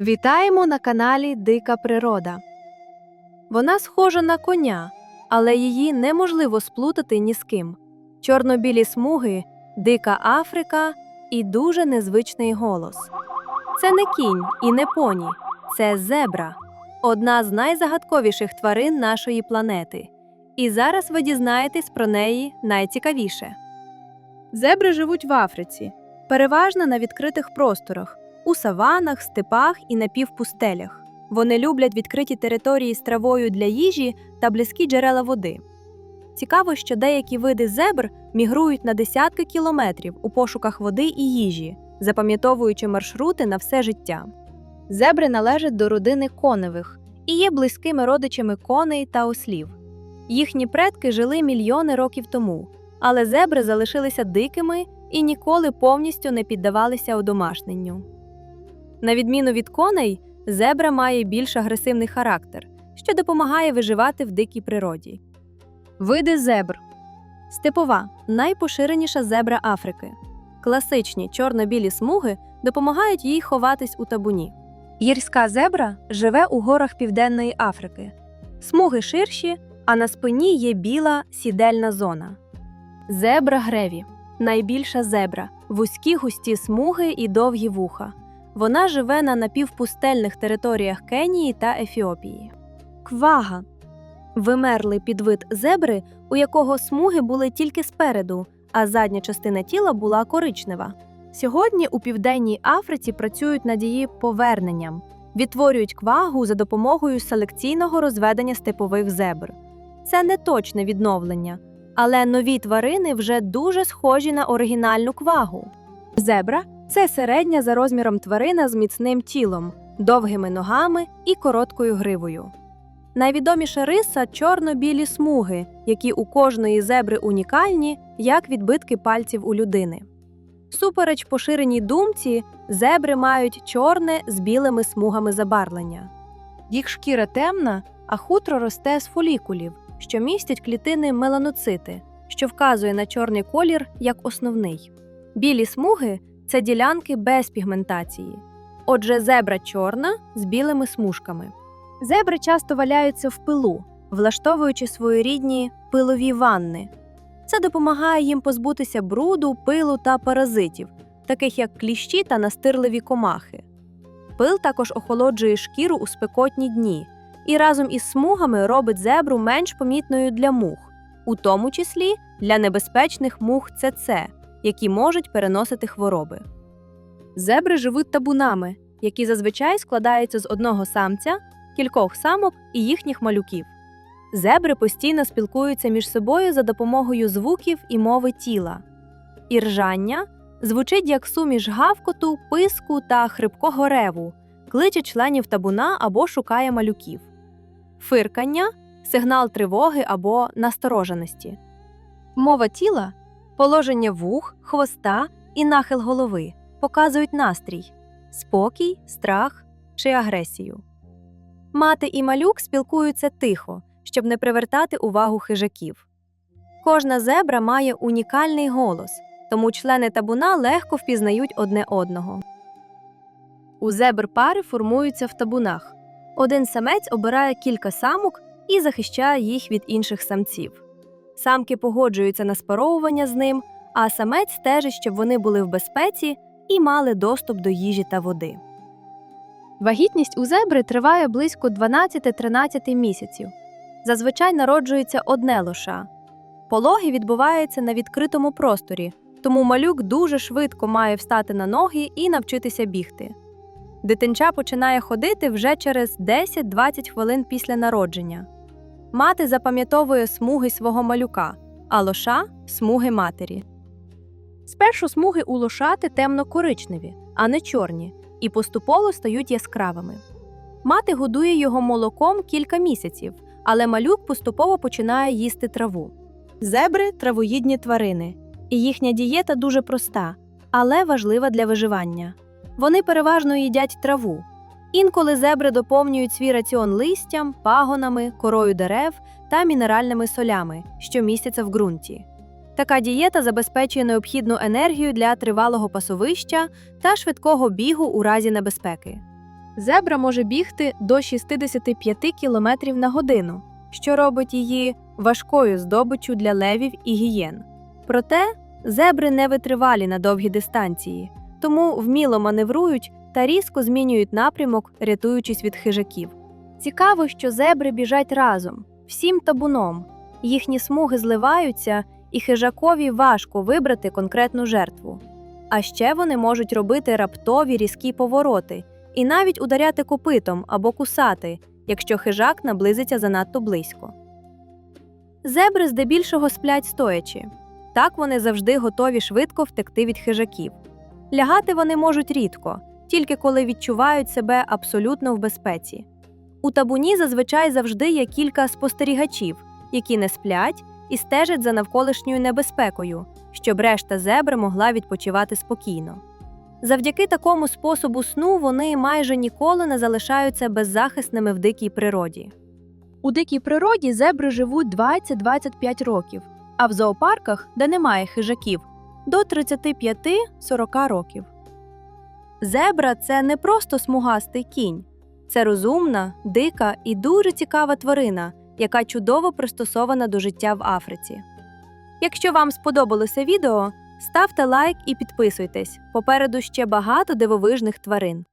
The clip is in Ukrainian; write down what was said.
Вітаємо на каналі Дика Природа. Вона схожа на коня, але її неможливо сплутати ні з ким. Чорно-білі смуги, дика Африка і дуже незвичний голос. Це не кінь і не поні, це зебра, одна з найзагадковіших тварин нашої планети. І зараз ви дізнаєтесь про неї найцікавіше. Зебри живуть в Африці, переважно на відкритих просторах, у саванах, степах і напівпустелях. Вони люблять відкриті території з травою для їжі та близькі джерела води. Цікаво, що деякі види зебр мігрують на десятки кілометрів у пошуках води і їжі, запам'ятовуючи маршрути на все життя. Зебри належать до родини коневих і є близькими родичами коней та ослів. Їхні предки жили мільйони років тому, але зебри залишилися дикими і ніколи повністю не піддавалися одомашненню. На відміну від коней, зебра має більш агресивний характер, що допомагає виживати в дикій природі. Види зебр степова найпоширеніша зебра Африки. Класичні чорно-білі смуги допомагають їй ховатись у табуні. Гірська зебра живе у горах Південної Африки. Смуги ширші, а на спині є біла сідельна зона. Зебра греві найбільша зебра, вузькі густі смуги і довгі вуха. Вона живе на напівпустельних територіях Кенії та Ефіопії. Квага вимерлий підвид зебри, у якого смуги були тільки спереду, а задня частина тіла була коричнева. Сьогодні у південній Африці працюють над її поверненням, відтворюють квагу за допомогою селекційного розведення степових зебр. Це не точне відновлення, але нові тварини вже дуже схожі на оригінальну квагу. Зебра це середня за розміром тварина з міцним тілом, довгими ногами і короткою гривою. Найвідоміша риса чорно-білі смуги, які у кожної зебри унікальні, як відбитки пальців у людини. Супереч поширеній думці, зебри мають чорне з білими смугами забарвлення. Їх шкіра темна, а хутро росте з фолікулів, що містять клітини меланоцити, що вказує на чорний колір як основний. Білі смуги це ділянки без пігментації. Отже, зебра чорна з білими смужками. Зебри часто валяються в пилу, влаштовуючи своєрідні пилові ванни. Це допомагає їм позбутися бруду, пилу та паразитів, таких як кліщі та настирливі комахи. Пил також охолоджує шкіру у спекотні дні і разом із смугами робить зебру менш помітною для мух, у тому числі для небезпечних мух ЦЦ, які можуть переносити хвороби. Зебри живуть табунами, які зазвичай складаються з одного самця, кількох самок і їхніх малюків. Зебри постійно спілкуються між собою за допомогою звуків і мови тіла. Іржання звучить як суміш гавкоту, писку та хрипкого реву, кличе членів табуна або шукає малюків. Фиркання сигнал тривоги або настороженості. Мова тіла положення вух, хвоста і нахил голови показують настрій, спокій, страх чи агресію. Мати і малюк спілкуються тихо, щоб не привертати увагу хижаків. Кожна зебра має унікальний голос, тому члени табуна легко впізнають одне одного. У зебр пари формуються в табунах. Один самець обирає кілька самок і захищає їх від інших самців. Самки погоджуються на спаровування з ним, а самець стежить, щоб вони були в безпеці і мали доступ до їжі та води. Вагітність у зебри триває близько 12-13 місяців. Зазвичай народжується одне лоша. Пологи відбуваються на відкритому просторі, тому малюк дуже швидко має встати на ноги і навчитися бігти. Дитинча починає ходити вже через 10-20 хвилин після народження. Мати запам'ятовує смуги свого малюка, а лоша смуги матері. Спершу смуги у лошати темно-коричневі, а не чорні, і поступово стають яскравими. Мати годує його молоком кілька місяців, але малюк поступово починає їсти траву. Зебри травоїдні тварини, і їхня дієта дуже проста, але важлива для виживання. Вони переважно їдять траву. Інколи зебри доповнюють свій раціон листям, пагонами, корою дерев та мінеральними солями, що містяться в ґрунті. Така дієта забезпечує необхідну енергію для тривалого пасовища та швидкого бігу у разі небезпеки. Зебра може бігти до 65 км на годину, що робить її важкою здобиччю для левів і гієн. Проте зебри не витривалі на довгі дистанції, тому вміло маневрують та різко змінюють напрямок, рятуючись від хижаків. Цікаво, що зебри біжать разом, всім табуном. Їхні смуги зливаються, і хижакові важко вибрати конкретну жертву. А ще вони можуть робити раптові різкі повороти і навіть ударяти копитом або кусати, якщо хижак наблизиться занадто близько. Зебри здебільшого сплять стоячи. Так вони завжди готові швидко втекти від хижаків. Лягати вони можуть рідко, тільки коли відчувають себе абсолютно в безпеці. У табуні зазвичай завжди є кілька спостерігачів, які не сплять і стежать за навколишньою небезпекою, щоб решта зебр могла відпочивати спокійно. Завдяки такому способу сну вони майже ніколи не залишаються беззахисними в дикій природі. У дикій природі зебри живуть 20-25 років, а в зоопарках, де немає хижаків, до 35-40 років. Зебра це не просто смугастий кінь, це розумна, дика і дуже цікава тварина, яка чудово пристосована до життя в Африці. Якщо вам сподобалося відео, ставте лайк і підписуйтесь. Попереду ще багато дивовижних тварин.